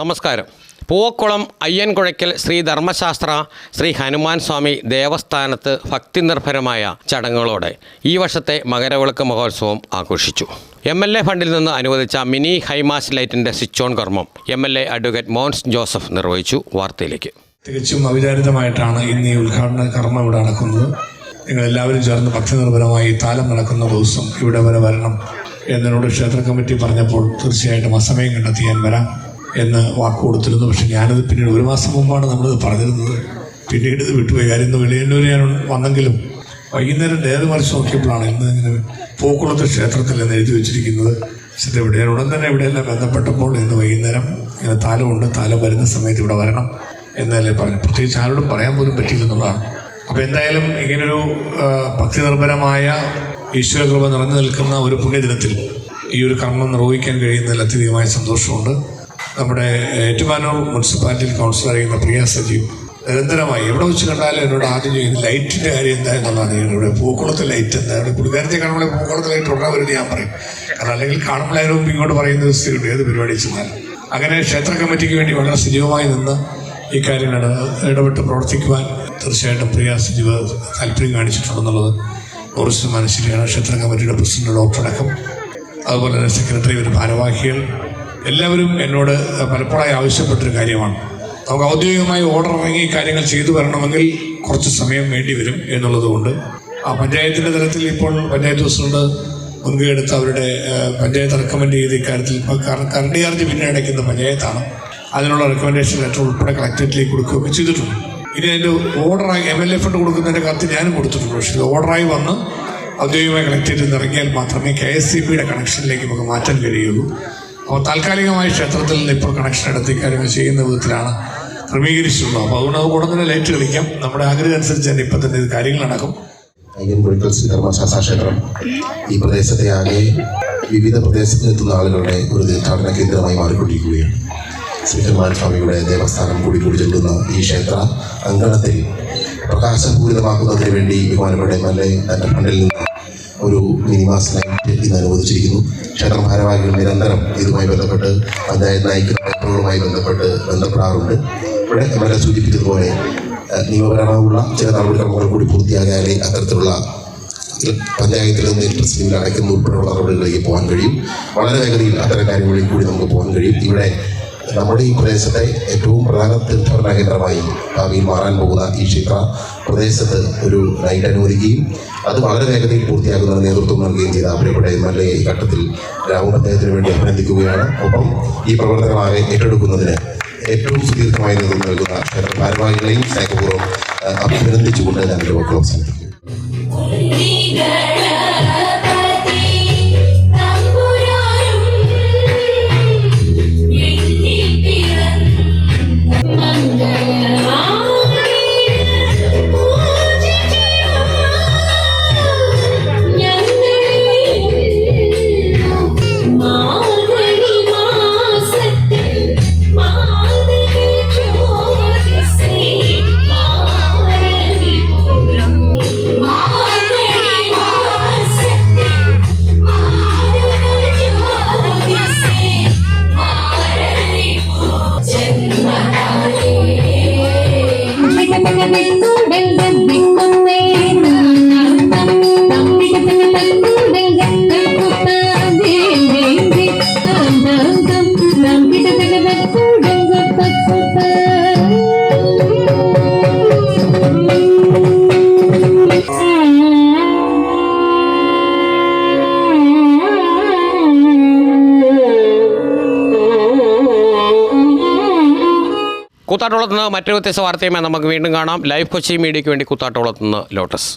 നമസ്കാരം. പൂവക്കുളം അയ്യൻകുഴയ്ക്കൽ ശ്രീ ധർമ്മശാസ്ത്ര ശ്രീ ഹനുമാൻ സ്വാമി ദേവസ്ഥാനത്ത് ഭക്തിനിർഭരമായ ചടങ്ങുകളോടെ ഈ വർഷത്തെ മകരവിളക്ക് മഹോത്സവം ആഘോഷിച്ചു. എം എൽ എ ഫണ്ടിൽ നിന്ന് അനുവദിച്ച മിനി ഹൈമാസ് ലൈറ്റിന്റെ സ്വിച്ച് ഓൺ കർമ്മം M L A advocate Mons Joseph നിർവഹിച്ചു വാർത്തയിലേക്ക്. തികച്ചും അവിചാരിതമായിട്ടാണ് ഇന്ന് ഈ ഉദ്ഘാടന കർമ്മം ഇവിടെ നടക്കുന്നത്. നിങ്ങൾ എല്ലാവരും ചേർന്ന് ഭക്തിനിർഭരമായി താലം നടക്കുന്ന ദിവസം ഇവിടെ വരെ വരണം എന്നോട് ക്ഷേത്ര കമ്മിറ്റി പറഞ്ഞപ്പോൾ തീർച്ചയായിട്ടും അസമയം കണ്ടെത്തി ഞാൻ വരാം. എന്ന് വാക്ക് കൊടുത്തിരുന്നു. പക്ഷെ ഞാനത് പിന്നീട് ഒരു മാസം മുമ്പാണ് നമ്മളിത് പറഞ്ഞിരുന്നത്. പിന്നീട് ഇത് വിട്ടുപോയി. കാര്യം ഇന്ന് വെളിയന്നൂർ ഞാൻ വന്നെങ്കിലും വൈകുന്നേരം നേരെ മറിച്ച് നോക്കിയപ്പോഴാണ് ഇന്ന് ഇങ്ങനെ പൂക്കുളത്ത് ക്ഷേത്രത്തിൽ എന്ന് എഴുതി വെച്ചിരിക്കുന്നത്. പക്ഷേ ഇവിടെ ഉടൻ തന്നെ ഇവിടെയെല്ലാം ബന്ധപ്പെട്ടപ്പോൾ ഇന്ന് വൈകുന്നേരം ഇങ്ങനെ താലമുണ്ട്. താലം വരുന്ന സമയത്ത് ഇവിടെ വരണം എന്നല്ലേ പറഞ്ഞു. പ്രത്യേകിച്ച് ആരോടും പറയാൻ പോലും പറ്റില്ലെന്നുള്ളതാണ് അപ്പോൾ എന്തായാലും ഇങ്ങനൊരു ഭക്തി നിർഭരമായ ഈശ്വരകൃപ നിറഞ്ഞു നിൽക്കുന്ന ഒരു പുണ്യദിനത്തിൽ ഈ ഒരു കർമ്മം നിർവഹിക്കാൻ കഴിയുന്നതിൽ അത്യധികമായ സന്തോഷമുണ്ട്. നമ്മുടെ ഏറ്റുമാനൂർ മുനിസിപ്പാലിറ്റിയിൽ കൗൺസിലറിയുന്ന പ്രിയ സജീവ് നിരന്തരമായി എവിടെ വെച്ച് കണ്ടാലും എന്നോട് ആദ്യം ചെയ്യുന്നത് ലൈറ്റിന്റെ കാര്യം എന്താ എന്നുള്ളതാണ് ഇവിടെ പൂക്കുളത്തെ ലൈറ്റ് എന്താ ഇവിടെ പുള്ളിക്കാരത്തെ കാണുമ്പോൾ പൂക്കുളത്തെ ലൈറ്റ് ഉടനെ ഞാൻ പറയും. കാരണം അല്ലെങ്കിൽ കാണുമ്പോഴായിരുന്നു അതിന് ഇങ്ങോട്ട് പറയുന്ന സ്ഥിതിയുണ്ട്. ഏത് പരിപാടി ചെന്നാലും അങ്ങനെ ക്ഷേത്ര കമ്മിറ്റിക്ക് വേണ്ടി വളരെ സജീവമായി നിന്ന് ഈ കാര്യങ്ങൾ ഇടപെട്ട് പ്രവർത്തിക്കുവാൻ തീർച്ചയായിട്ടും പ്രിയ സജീവ് താല്പര്യം കാണിച്ചിട്ടുണ്ടെന്നുള്ളത് നൂറ് ശതമാനം ശരിയാണ് ക്ഷേത്ര കമ്മിറ്റിയുടെ പ്രസിഡന്റ് ഡോക്ടർ അടക്കം. അതുപോലെ തന്നെ സെക്രട്ടറി ഒരു ഭാരവാഹികൾ. എല്ലാവരും എന്നോട് പലപ്പോഴായി ആവശ്യപ്പെട്ടൊരു കാര്യമാണ്. നമുക്ക് ഔദ്യോഗികമായി ഓർഡർ ഇറങ്ങി കാര്യങ്ങൾ ചെയ്തു വരണമെങ്കിൽ കുറച്ച് സമയം വേണ്ടി വരും എന്നുള്ളതുകൊണ്ട്. ആ പഞ്ചായത്തിന്റെ തലത്തിൽ ഇപ്പോൾ പഞ്ചായത്ത് പ്രസിഡന്റ് മുൻകൈ എടുത്ത് അവരുടെ പഞ്ചായത്ത് റെക്കമെൻഡ് ചെയ്ത ഇക്കാര്യത്തിൽ കറണ്ട് ചാർജ് പിന്നെ അടയ്ക്കുന്ന പഞ്ചായത്താണ്. അതിനുള്ള റെക്കമെൻഡേഷൻ ലെറ്റർ ഉൾപ്പെടെ കളക്ടറേറ്റിലേക്ക് കൊടുക്കുകയൊക്കെ ചെയ്തിട്ടുണ്ട്. ഇനി അതിന്റെ ഓർഡറായി എം എൽ എ ഫണ്ട് കൊടുക്കുന്നതിന്റെ കത്ത് ഞാനും കൊടുത്തിട്ടുണ്ട്. പക്ഷേ ഇത് ഓർഡറായി വന്ന് ഔദ്യോഗികമായി കളക്ടറേറ്റിൽ നിന്ന് ഇറങ്ങിയാൽ മാത്രമേ കെ എസ് സി ബിയുടെ കണക്ഷനിലേക്ക് നമുക്ക് മാറ്റാൻ കഴിയുള്ളൂ. അപ്പോൾ താൽക്കാലികമായി ക്ഷേത്രത്തിൽ നിന്ന് ഇപ്പോൾ കണക്ഷൻ എടുത്ത് ഇക്കാര്യങ്ങൾ ചെയ്യുന്ന വിധത്തിലാണ് ക്രമീകരിച്ചിട്ടുള്ളത്. അപ്പോൾ അതുകൊണ്ട് അത് ഉടൻ തന്നെ ലൈറ്റ് കളിക്കാം നമ്മുടെ ആഗ്രഹം അനുസരിച്ച് തന്നെ ഇപ്പം തന്നെ ഇത് കാര്യങ്ങൾ നടക്കും. അയ്യൻകുഴിക്കൽ ശ്രീധർമ്മശാസ്ത്ര ക്ഷേത്രം. ഈ പ്രദേശത്തെ ആകെ വിവിധ പ്രദേശത്ത് നിന്നെത്തുന്ന ആളുകളുടെ ഒരു തീർത്ഥാടന കേന്ദ്രമായി മാറിക്കൊണ്ടിരിക്കുകയാണ്. ശ്രീധർമാൻ സ്വാമിയുടെ ദേവസ്ഥാനം കൂടി കൂടി ചെല്ലുന്ന ഈ ക്ഷേത്ര അങ്കണത്തിൽ പ്രകാശപൂരിതമാക്കുന്നതിന് വേണ്ടി ബഹുമാനപ്പെട്ട എം എൽ ഫണ്ടിൽ നിന്ന് ഒരു മിനിമാസ് ലൈറ്റ് ഇന്ന് അനുവദിച്ചിരിക്കുന്നു. ക്ഷേത്ര ഭാരവാഹികൾ നിരന്തരം ഇതുമായി ബന്ധപ്പെട്ട് പഞ്ചായത്ത് നയിക്കുന്ന പേപ്പറുകളുമായി ബന്ധപ്പെട്ട് ബന്ധപ്പെടാറുണ്ട്. ഇവിടെ എം സൂചിപ്പിച്ചതുപോലെ നിയമപരമായുള്ള ചില നടപടിക്രമങ്ങൾ കൂടി പൂർത്തിയാകാതെ അത്തരത്തിലുള്ള പഞ്ചായത്തിൽ നിന്ന് ഇലക്ട്രിസിറ്റി ബിൽ അടയ്ക്കുന്ന ഉൾപ്പെടെയുള്ള നടപടികളിലേക്ക് പോകാൻ കഴിയും. വളരെ വേഗതയിൽ അത്തരം കാര്യങ്ങളിൽ കൂടി നമുക്ക് പോകാൻ കഴിയും. ഇവിടെ നമ്മുടെ ഈ പ്രദേശത്തെ ഏറ്റവും പ്രധാന തീർത്ഥാടന കേന്ദ്രമായി ഭാവിയിൽ മാറാൻ പോകുന്ന ഈ ക്ഷേത്ര പ്രദേശത്ത് ഒരു നൈറ്റ് അനുവദിക്കുകയും അത് വളരെ വേഗതയിൽ പൂർത്തിയാക്കുന്നതിന് നേതൃത്വം നൽകുകയും ചെയ്ത പ്രിയപ്പെട്ട എം എൽ എ ഈ ഘട്ടത്തിൽ രാഹുൽ അദ്ദേഹത്തിന് വേണ്ടി അഭിനന്ദിക്കുകയാണ്. ഒപ്പം ഈ പ്രവർത്തനങ്ങളെ ഏറ്റെടുക്കുന്നതിന് ഏറ്റവും സുദീർഘമായി നേതൃത്വം നൽകുന്ന ക്ഷേത്ര ഭാരവാഹികളെയും സ്നേഹപൂർവം അഭിനന്ദിച്ചുകൊണ്ട് ഞാൻ എന്റെ വാക്കുകൾ അവസാനിപ്പിക്കുന്നു. and കൂത്താട്ടോളത്ത് നിന്ന് മറ്റൊരു വ്യത്യസ്ത വാർത്തയുമായി നമുക്ക് വീണ്ടും കാണാം. ലൈവ് കൊച്ചി മീഡിയയ്ക്ക് വേണ്ടി കൂത്താട്ടോളത്ത് നിന്ന് ലോട്ടസ്.